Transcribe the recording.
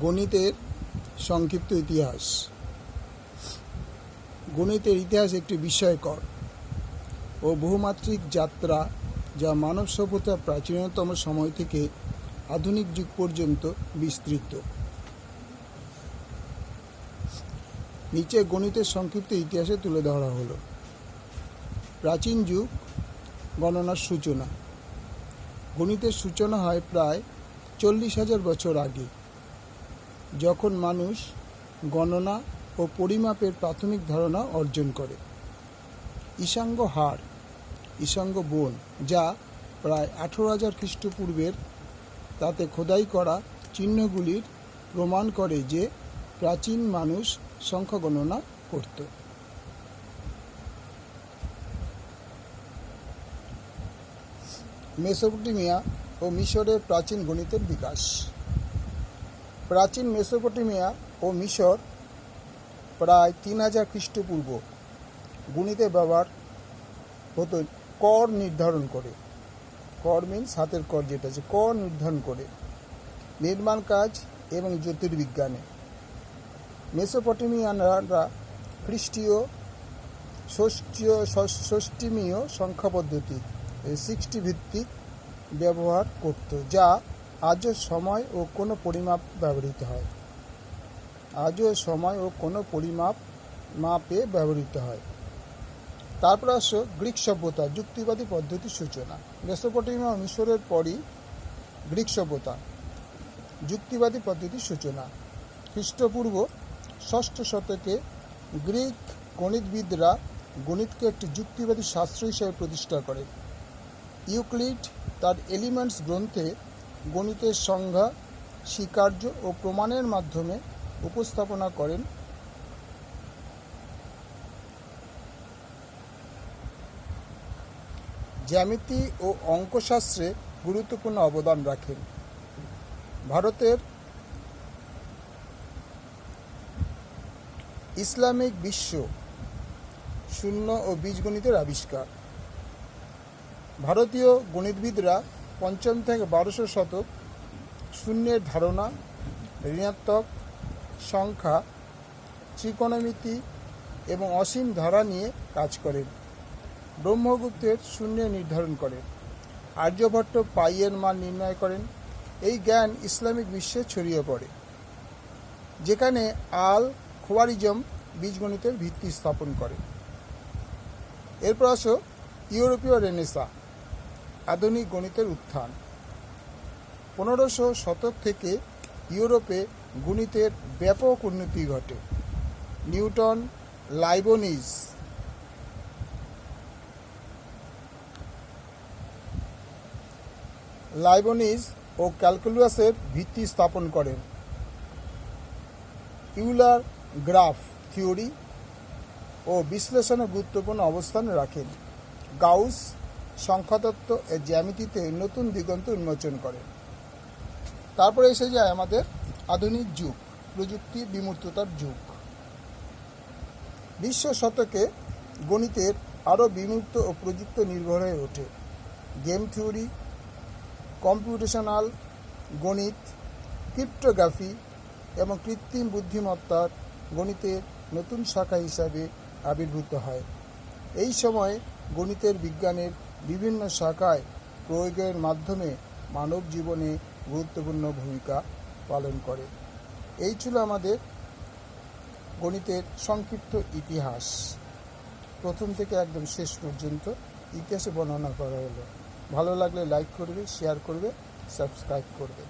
গণিতের সংক্ষিপ্ত ইতিহাস। গণিতের ইতিহাস একটি বিস্ময়কর ও বহুমাত্রিক যাত্রা যা মানব সভ্যতার প্রাচীনতম সময় থেকে আধুনিক যুগ পর্যন্ত বিস্তৃত। নিচে গণিতের সংক্ষিপ্ত ইতিহাসে তুলে ধরা হলো। প্রাচীন যুগ গণনার সূচনা। গণিতের সূচনা হয় প্রায় চল্লিশ হাজার বছর আগে। যখন মানুষ গণনা ও পরিমাপের প্রাথমিক ধারণা অর্জন করে। ঈশাঙ্গ হাড়, ঈশাঙ্গ বন, যা প্রায় আঠেরো হাজার খ্রিস্টপূর্বের, তাতে খোদাই করা চিহ্নগুলির প্রমাণ করে যে প্রাচীন মানুষ সংখ্যা গণনা করত। মেসোপটেমিয়া ও মিশরের প্রাচীন গণিতের বিকাশ। প্রাচীন মেসোপটেমিয়া ও মিশর প্রায় তিন হাজার খ্রিস্টপূর্ব গণিতে ব্যবহার হতো, কর নির্ধারণ করে। কর মিন্স হাতের কর যেটা আছে, কর নির্ধারণ করে। নির্মাণ কাজ এবং জ্যোতির্বিজ্ঞানে। মেসোপটেমিয়ানরা খ্রিস্টীয় ষষ্ঠীয় ষষ্ঠীমীয় সংখ্যা পদ্ধতি সিক্সটি ভিত্তিক ব্যবহার করত, যা আজও সময় ও কোনো পরিমাপ ব্যবহৃত হয়। আজও সময় ও কোনো পরিমাপ মাপে ব্যবহৃত হয়। তারপর আসো গ্রিক সভ্যতা, যুক্তিবাদী পদ্ধতির সূচনা। মেসোপটেমিয়া মিশরের পরই গ্রিক সভ্যতা, যুক্তিবাদী পদ্ধতির সূচনা। খ্রিস্টপূর্ব ষষ্ঠ শতকে গ্রিক গণিতবিদরা গণিতকে একটি যুক্তিবাদী শাস্ত্র হিসেবে প্রতিষ্ঠা করে। ইউক্লিড তার এলিমেন্টস গ্রন্থে গণিতের সংজ্ঞা, স্বীকার্য ও প্রমাণের মাধ্যমে উপস্থাপনা করেন। জ্যামিতি ও অঙ্কশাস্ত্রে গুরুত্বপূর্ণ অবদান রাখেন। ভারতের ইসলামিক বিশ্ব শূন্য ও বীজগণিতের আবিষ্কার। ভারতীয় গণিতবিদরা পঞ্চম থেকে বারোশো শতক শূন্যের ধারণা, ঋণাত্মক সংখ্যা, ত্রিকোণমিতি এবং অসীম ধারা নিয়ে কাজ করেন ব্রহ্মগুপ্তের শূন্য নির্ধারণ করেন আর্যভট্ট পাইয়ের মান নির্ণয় করেন। এই জ্ঞান ইসলামিক বিশ্বে ছড়িয়ে পড়ে, যেখানে আল খোয়ারিজম বীজগণিতের ভিত্তি স্থাপন করে। এরপর আসো ইউরোপীয় রেনেসা। আধুনিক গণিতের উত্থান। পনেরোশো শতক থেকে ইউরোপে গণিতের ব্যাপক উন্নতি ঘটে। Newton, Leibniz. লাইবনিজ ও ক্যালকুলাসের ভিত্তি স্থাপন করেন। ইউলার গ্রাফ থিওরি ও বিশ্লেষণে গুরুত্বপূর্ণ অবস্থান রাখেন। গাউস সংখ্যাতত্ত্ব এর জ্যামিতিতে নতুন দিগন্ত উন্মোচন করেন তারপরে এসে যায় আমাদের আধুনিক যুগ, প্রযুক্তি বিমূর্ততার যুগ। বিশ্ব শতকে গণিতের আরও বিমূর্ত ও প্রযুক্ত নির্ভর হয়ে ওঠে। গেম থিওরি, কম্পিউটেশনাল গণিত, ক্রিপ্টোগ্রাফি এবং কৃত্রিম বুদ্ধিমত্তার গণিতের নতুন শাখা হিসাবে আবির্ভূত হয়। এই সময়ে গণিতের বিজ্ঞানের বিভিন্ন শাখায় প্রয়োগের মাধ্যমে মানব জীবনে গুরুত্বপূর্ণ ভূমিকা পালন করে। এই ছিল আমাদের গণিতের সংক্ষিপ্ত ইতিহাস। প্রথম থেকে একদম শেষ পর্যন্ত ইতিহাসে বর্ণনা করা হলো। ভালো লাগলে লাইক করবে শেয়ার করবে সাবস্ক্রাইব করবে।